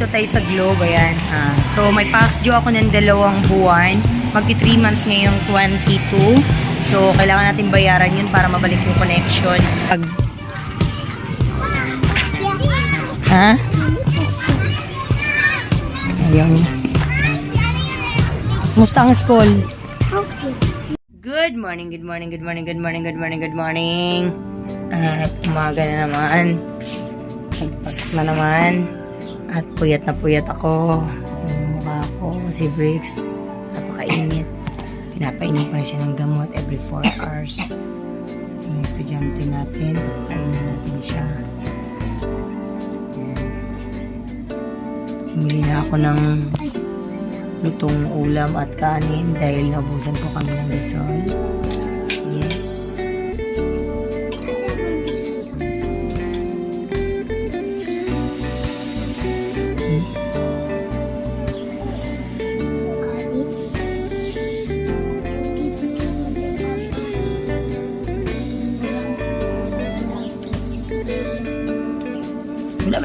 dito tayo sa Globe, ayan. Ah, so, may past due ako ng dalawang buwan. Magti 3 months ngayong 22. So, kailangan natin bayaran yun para mabalik yung connection. Pag... Ha? Ayun. Musta ang school? Good morning, good morning, good morning, good morning, good morning, good morning. At umaga na naman. Nagpasok na naman. At puyat na puyat ako. Yung mukha ko, si Briggs. Napakainit. Pinapainom ko na siya ng gamot every 4 hours. Yung estudyante natin, painom natin siya. Bumili na ako ng lutong ulam at kanin dahil naubusan po kami ng gasol.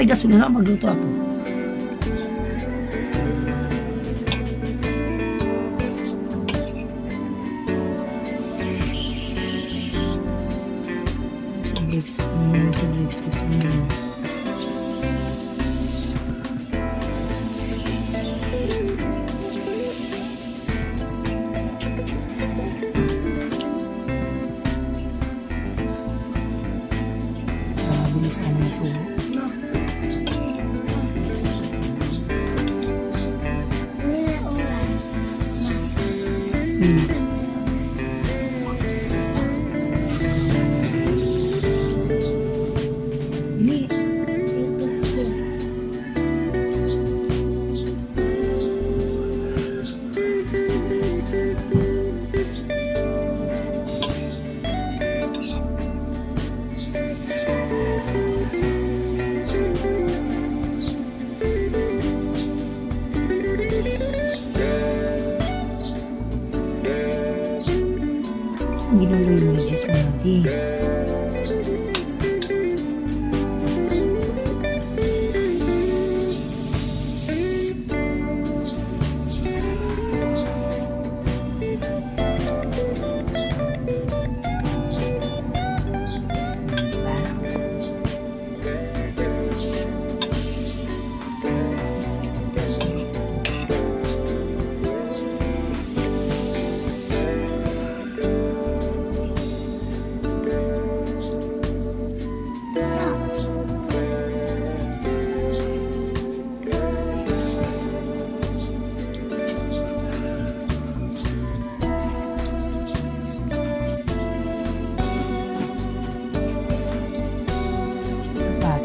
May gasol na magluto ato. Ano. Mabilis ka na subo. Mm.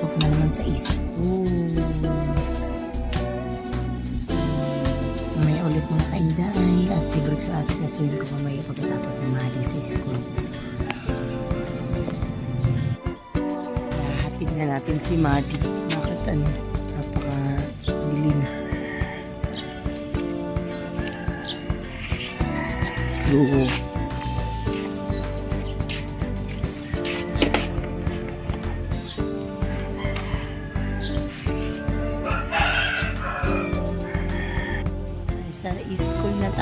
Pasok na naman sa school. Mamaya ulit mga kainday at si Brooks sa asikasuhin ko mamaya pagkatapos ng mali sa school. Hatid na natin si Madi. Bakit ano? Napaka dilim. Oo.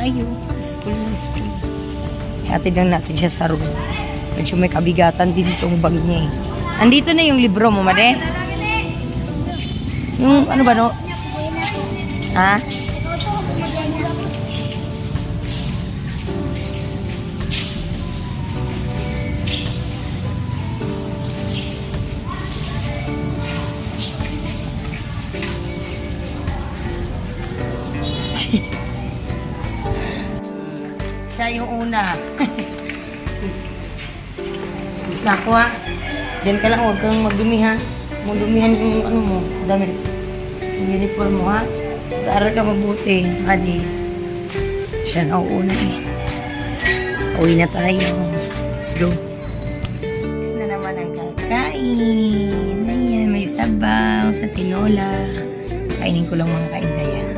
Tayo. School na school. Hatid lang natin siya sa room. Medyo may kabigatan din itong bag niya eh. Andito na yung libro mo, Made. Yung ano ba no? Ha? Siya yung una. Bis na ako ha. Diyan ka lang, huwag kang magdumi ha. Huwag dumihan yung ano mo, dami. Yung uniform mo ha. Mag-aaral ka mabuti, Adi. Siya na una eh. Uwi na tayo. Let's go. Next na naman ang kakain. Ayan, may sabaw sa tinola. Kainin ko lang mga kaindaya.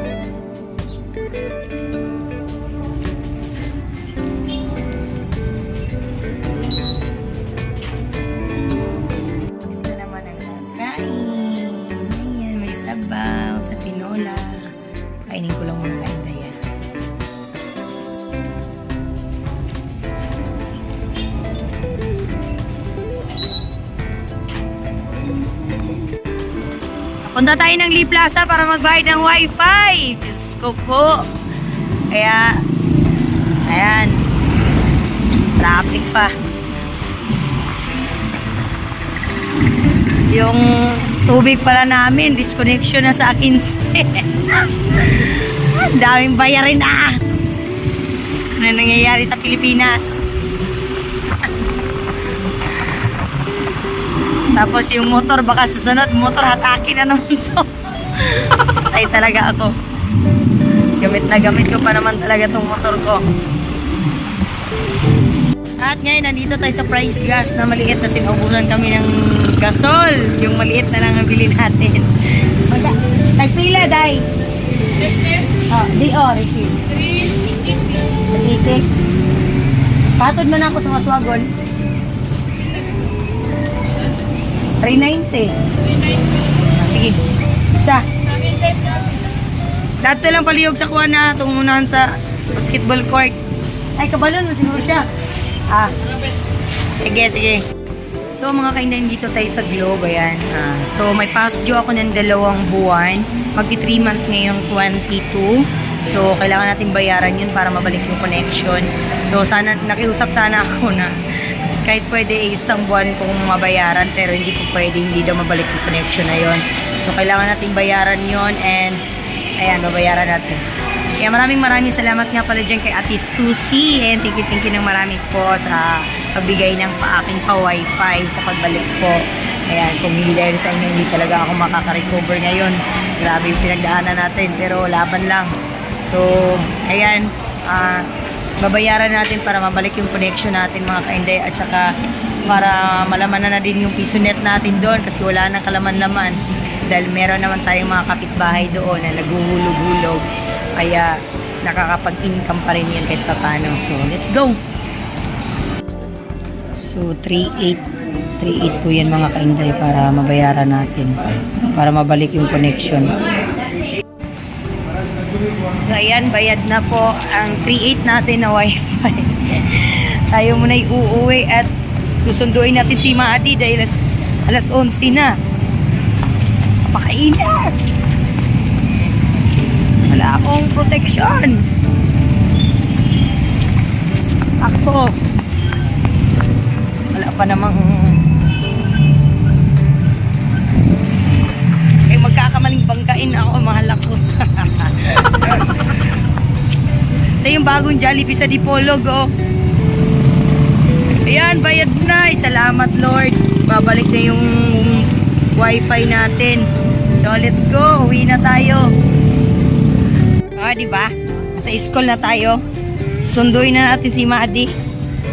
Punta tayo ng Lee Plaza para magbayad ng wifi. Diyos ko po. Kaya, ayan. Traffic pa. Yung tubig pala namin, disconnection na sa akin. Daming bayarin na. Ano nangyayari sa Pilipinas? Tapos yung motor, baka susunod, motor hatakin na naman to. Ay talaga ako. Gamit na gamit ko pa naman talaga tong motor ko. At ngayon, nandito tayo sa price gas na maliit na sinubusan kami ng gasol. Yung maliit na lang ang bilhin natin. Nagpila, day. Oh, di, oh, refill. 380. Patod man ako sa maswagon. 390. Ah, Sige. Isa. Dati lang palihog sa kuha na tungunan sa basketball court. Ay, kabalon mo siguro siya. Ah. Sige, sige. So, mga kaindahin dito tayo sa Globe, ayan. Ah, so, may past due ako ng dalawang buwan. Magti 3 months ngayong 22. So, kailangan natin bayaran yun para mabalik yung connection. So, sana, nakiusap sana ako na kahit pwede isang buwan kong mabayaran pero hindi ko pwede, hindi daw mabalik yung connection na yon. So, kailangan natin bayaran yon and ayan, babayaran natin. Kaya maraming maraming salamat nga pala dyan kay Ate Susie and thank you, thank you ng marami po sa pagbigay ng pa aking pa-wifi sa pagbalik po. Ayan, kung hindi dahil sa inyo, hindi talaga ako makaka-recover ngayon. Grabe yung pinagdaanan natin pero laban lang. So, ayan, ah, babayaran natin para mabalik yung connection natin mga kainday at saka para malaman na, na din yung piso net natin doon kasi wala nang kalaman-laman. Dahil meron naman tayong mga kapitbahay doon na naguhulog-hulog. Kaya nakakapag-income pa rin yan kahit paano so let's go! So 3.8 3.8 po yan mga kainday para mabayaran natin. Para mabalik yung connection So, bayad na po ang 3.8 natin na wifi. Tayo muna uuwi at susunduin natin si Maadi dahil alas, alas 11 na. Napakainat! Wala akong protection. Ako. Wala pa namang magkakamaling bangkain ako, mahal ako. Ito yung bagong Jollibee sa Dipolog, oh. Ayan, bayad na. Salamat, Lord. Babalik na yung wifi natin. So, let's go. Uwi na tayo. Ah, di ba? Nasa school na tayo. Sunduin na natin si Madi.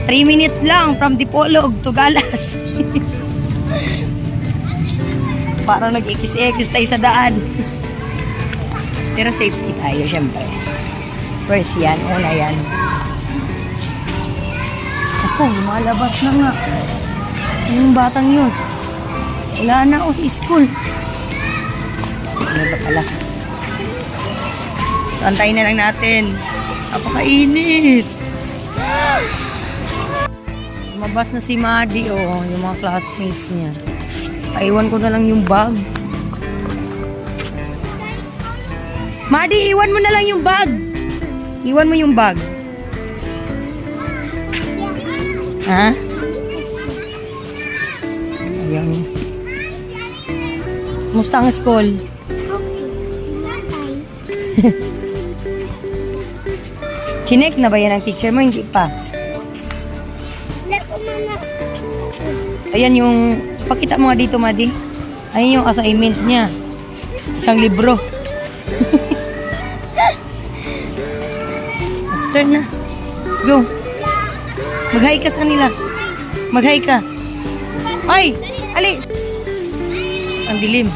3 minutes lang from Dipolog to Galas. Parang nag-ikis-ikis tayo sa daan. Pero safety tayo, syempre. First yan, una yan. Ako, lumalabas na nga. Yung batang yun. Wala na ako sa school. Ano ba pala? So, antayin na lang natin. Napakainit. Lumabas na si Madi, oh. Yung mga classmates niya. Paiwan ko na lang yung bag. Madi, iwan mo na lang yung bag. Iwan mo yung bag. Ha? Ayan. Musta ang school? Chinek na ba yan ang teacher mo? Hindi pa. Ayan yung, pakita mo nga dito, Madi. Ayan yung assignment niya. Isang libro. Master na. Let's go. Mag-hi ka sa kanila. Mag-hi ka. Ay! Ali! Ang dilim.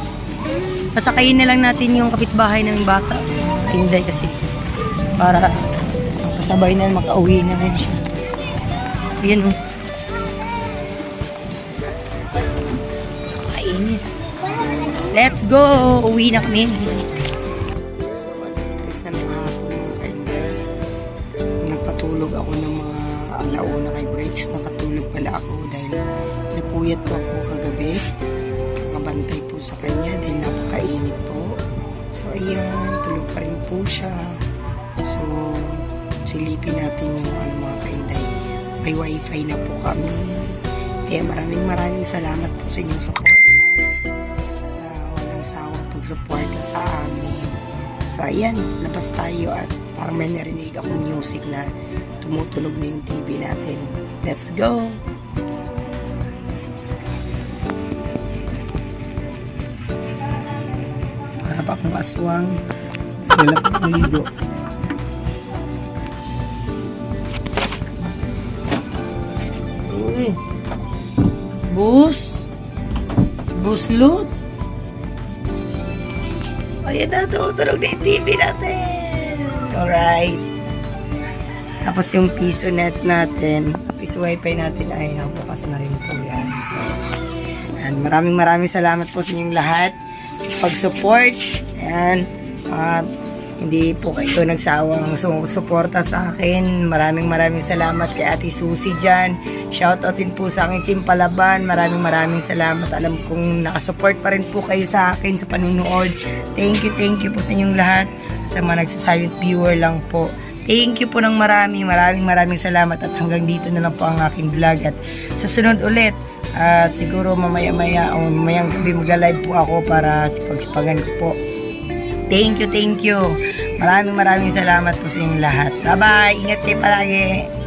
Pasakayin na lang natin yung kapitbahay ng bata. Hindi kasi. Para kasabay na makauwi na rin siya. Ayan oh. Let's go! Uwi na kami. So, alas tres na ng hapon mga kainday. Napatulog ako ng mga alauna kay breaks. Nakatulog pala ako dahil napuyat po ako kagabi. Kakabantay po sa kanya dahil napakainit po. So ayan, tulog pa rin po siya. So silipin natin yung ano mga kainday. May wifi na po kami. Kaya maraming maraming salamat po sa inyong support pagsuporta sa amin. So ayan, labas tayo at parang may narinig akong music na tumutunog na yung TV natin. Let's go! Para pa akong aswang. Wala pa akong ligo. Uy. Bus. Buslut. Ayan na, tumutunog na yung TV natin. Alright. Tapos yung piso net natin, piso wifi natin ay nakabukas na rin po yan. So, yan. Maraming maraming salamat po sa inyong lahat. Pag-support. Ayan. At hindi po kayo nagsawang sumusuporta sa akin. Maraming maraming salamat kay Ate Susie dyan. Shoutout din po sa aking team Palaban. Maraming maraming salamat. Alam kong nakasupport pa rin po kayo sa akin sa panunood. Thank you, thank you po sa inyong lahat. Sa mga nagsa-silent viewer lang po. Thank you po ng marami. Maraming maraming salamat at hanggang dito na lang po ang aking vlog. At susunod ulit, at siguro mamaya-maya o mamayang gabi magla-live po ako para sipag-sipagan ko po. Thank you, thank you. Maraming maraming salamat po sa inyong lahat. Bye-bye. Ingat kayo palagi.